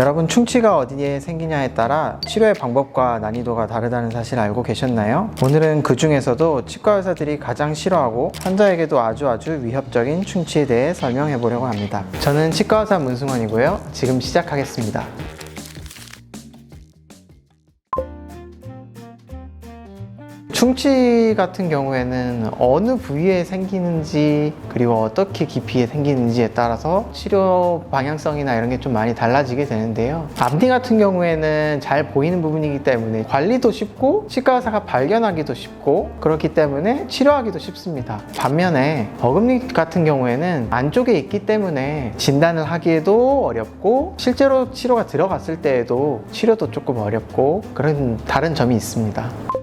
여러분 충치가 어디에 생기냐에 따라 치료의 방법과 난이도가 다르다는 사실 알고 계셨나요? 오늘은 그 중에서도 치과 의사들이 가장 싫어하고 환자에게도 아주 아주 위협적인 충치에 대해 설명해 보려고 합니다. 저는 치과 의사 문승환이고요. 지금 시작하겠습니다. 충치 같은 경우에는 어느 부위에 생기는지 그리고 어떻게 깊이에 생기는지에 따라서 치료 방향성이나 이런 게 좀 많이 달라지게 되는데요. 앞니 같은 경우에는 잘 보이는 부분이기 때문에 관리도 쉽고 치과 의사가 발견하기도 쉽고 그렇기 때문에 치료하기도 쉽습니다. 반면에 어금니 같은 경우에는 안쪽에 있기 때문에 진단을 하기에도 어렵고 실제로 치료가 들어갔을 때에도 치료도 조금 어렵고 그런 다른 점이 있습니다.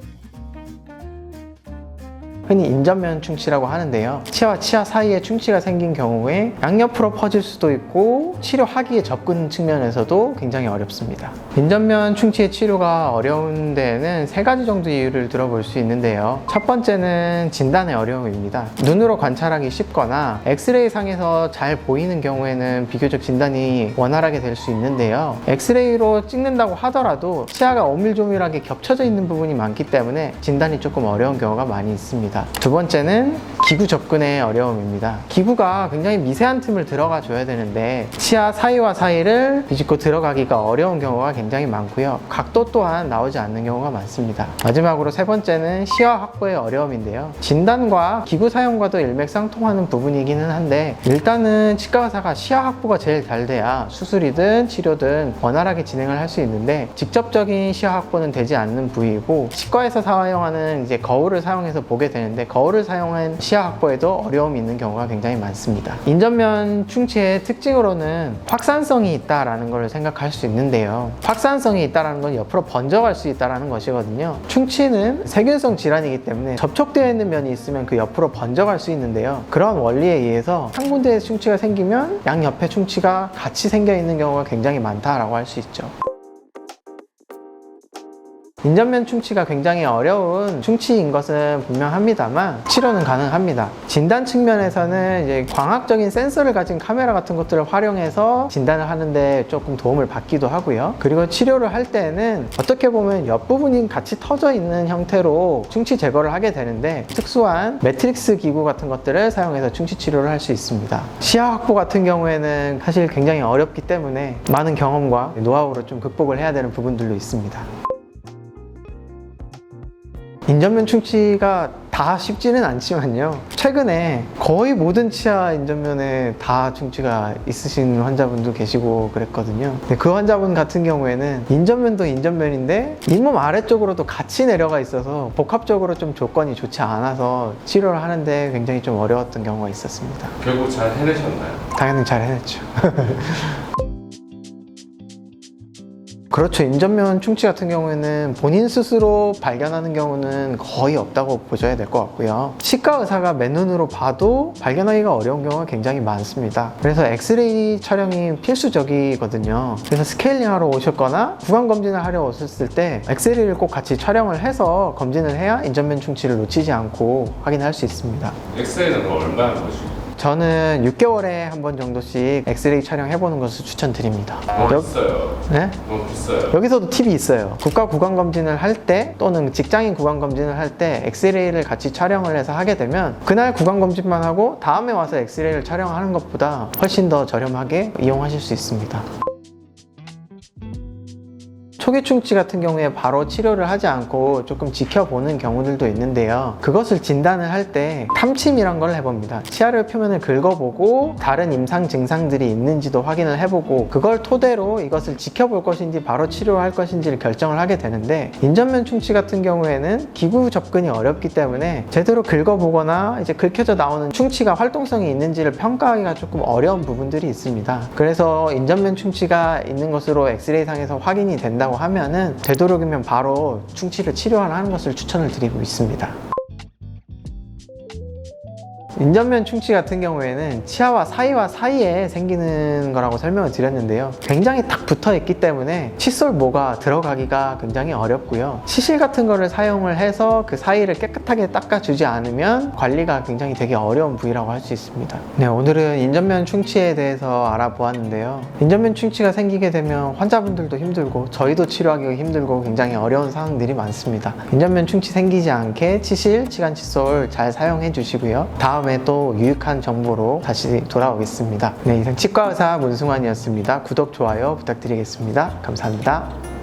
흔히 인전면 충치라고 하는데요. 치아와 치아 사이에 충치가 생긴 경우에 양옆으로 퍼질 수도 있고 치료하기에 접근 측면에서도 굉장히 어렵습니다. 인전면 충치의 치료가 어려운 데에는 세 가지 정도 이유를 들어볼 수 있는데요. 첫 번째는 진단의 어려움입니다. 눈으로 관찰하기 쉽거나 엑스레이 상에서 잘 보이는 경우에는 비교적 진단이 원활하게 될 수 있는데요. 엑스레이로 찍는다고 하더라도 치아가 오밀조밀하게 겹쳐져 있는 부분이 많기 때문에 진단이 조금 어려운 경우가 많이 있습니다. 두 번째는 기구 접근의 어려움입니다. 기구가 굉장히 미세한 틈을 들어가 줘야 되는데 치아 사이와 사이를 비집고 들어가기가 어려운 경우가 굉장히 많고요. 각도 또한 나오지 않는 경우가 많습니다. 마지막으로 세 번째는 시야 확보의 어려움인데요. 진단과 기구 사용과도 일맥상통하는 부분이기는 한데 일단은 치과 의사가 시야 확보가 제일 잘 돼야 수술이든 치료든 원활하게 진행을 할 수 있는데 직접적인 시야 확보는 되지 않는 부위이고 치과에서 사용하는 이제 거울을 사용해서 보게 되는데 거울을 사용한 시야 확보에도 어려움이 있는 경우가 굉장히 많습니다. 인전면 충치의 특징으로는 확산성이 있다라는 걸 생각할 수 있는데요. 확산성이 있다라는 건 옆으로 번져갈 수 있다라는 것이거든요. 충치는 세균성 질환이기 때문에 접촉되어 있는 면이 있으면 그 옆으로 번져갈 수 있는데요. 그런 원리에 의해서 한 군데에 충치가 생기면 양 옆에 충치가 같이 생겨 있는 경우가 굉장히 많다라고 할 수 있죠. 인전면 충치가 굉장히 어려운 충치인 것은 분명합니다만 치료는 가능합니다. 진단 측면에서는 이제 광학적인 센서를 가진 카메라 같은 것들을 활용해서 진단을 하는데 조금 도움을 받기도 하고요. 그리고 치료를 할 때는 어떻게 보면 옆부분이 같이 터져 있는 형태로 충치 제거를 하게 되는데 특수한 매트릭스 기구 같은 것들을 사용해서 충치 치료를 할 수 있습니다. 시야 확보 같은 경우에는 사실 굉장히 어렵기 때문에 많은 경험과 노하우로 좀 극복을 해야 되는 부분들도 있습니다. 인전면 충치가 다 쉽지는 않지만요. 최근에 거의 모든 치아 인전면에 다 충치가 있으신 환자분도 계시고 그랬거든요. 근데 그 환자분 같은 경우에는 인전면도 인전면인데 잇몸 아래쪽으로도 같이 내려가 있어서 복합적으로 좀 조건이 좋지 않아서 치료를 하는데 굉장히 좀 어려웠던 경우가 있었습니다. 결국 잘 해내셨나요? 당연히 잘 해냈죠. 그렇죠. 인전면 충치 같은 경우에는 본인 스스로 발견하는 경우는 거의 없다고 보셔야 될 것 같고요. 치과 의사가 맨눈으로 봐도 발견하기가 어려운 경우가 굉장히 많습니다. 그래서 엑스레이 촬영이 필수적이거든요. 그래서 스케일링 하러 오셨거나 구강 검진을 하러 오셨을 때 엑스레이를 꼭 같이 촬영을 해서 검진을 해야 인전면 충치를 놓치지 않고 확인할 수 있습니다. 엑스레이는 얼마나 보시고? 저는 6개월에 한 번 정도씩 엑스레이 촬영해보는 것을 추천드립니다. 너무 여- 비싸요. 네? 너무 비싸요. 여기서도 팁이 있어요. 국가 구강 검진을 할 때 또는 직장인 구강 검진을 할 때 엑스레이를 같이 촬영을 해서 하게 되면 그날 구강 검진만 하고 다음에 와서 엑스레이를 촬영하는 것보다 훨씬 더 저렴하게 이용하실 수 있습니다. 초기 충치 같은 경우에 바로 치료를 하지 않고 조금 지켜보는 경우들도 있는데요. 그것을 진단을 할 때 탐침이란 걸 해봅니다. 치아를 표면을 긁어보고 다른 임상 증상들이 있는지도 확인을 해보고 그걸 토대로 이것을 지켜볼 것인지 바로 치료할 것인지를 결정을 하게 되는데 인전면 충치 같은 경우에는 기구 접근이 어렵기 때문에 제대로 긁어보거나 이제 긁혀져 나오는 충치가 활동성이 있는지를 평가하기가 조금 어려운 부분들이 있습니다. 그래서 인전면 충치가 있는 것으로 엑스레이 상에서 확인이 된다고 하면은 되도록이면 바로 충치를 치료하는 것을 추천을 드리고 있습니다. 인전면 충치 같은 경우에는 치아와 사이와 사이에 생기는 거라고 설명을 드렸는데요. 굉장히 딱 붙어 있기 때문에 칫솔 모가 들어가기가 굉장히 어렵고요. 치실 같은 거를 사용을 해서 그 사이를 깨끗하게 닦아주지 않으면 관리가 굉장히 되게 어려운 부위라고 할 수 있습니다. 네, 오늘은 인전면 충치에 대해서 알아보았는데요. 인전면 충치가 생기게 되면 환자분들도 힘들고 저희도 치료하기가 힘들고 굉장히 어려운 상황들이 많습니다. 인전면 충치 생기지 않게 치실, 치간 칫솔 잘 사용해 주시고요. 다음에 또 유익한 정보로 다시 돌아오겠습니다. 네, 이상 치과의사 문승환이었습니다. 구독, 좋아요 부탁드리겠습니다. 감사합니다.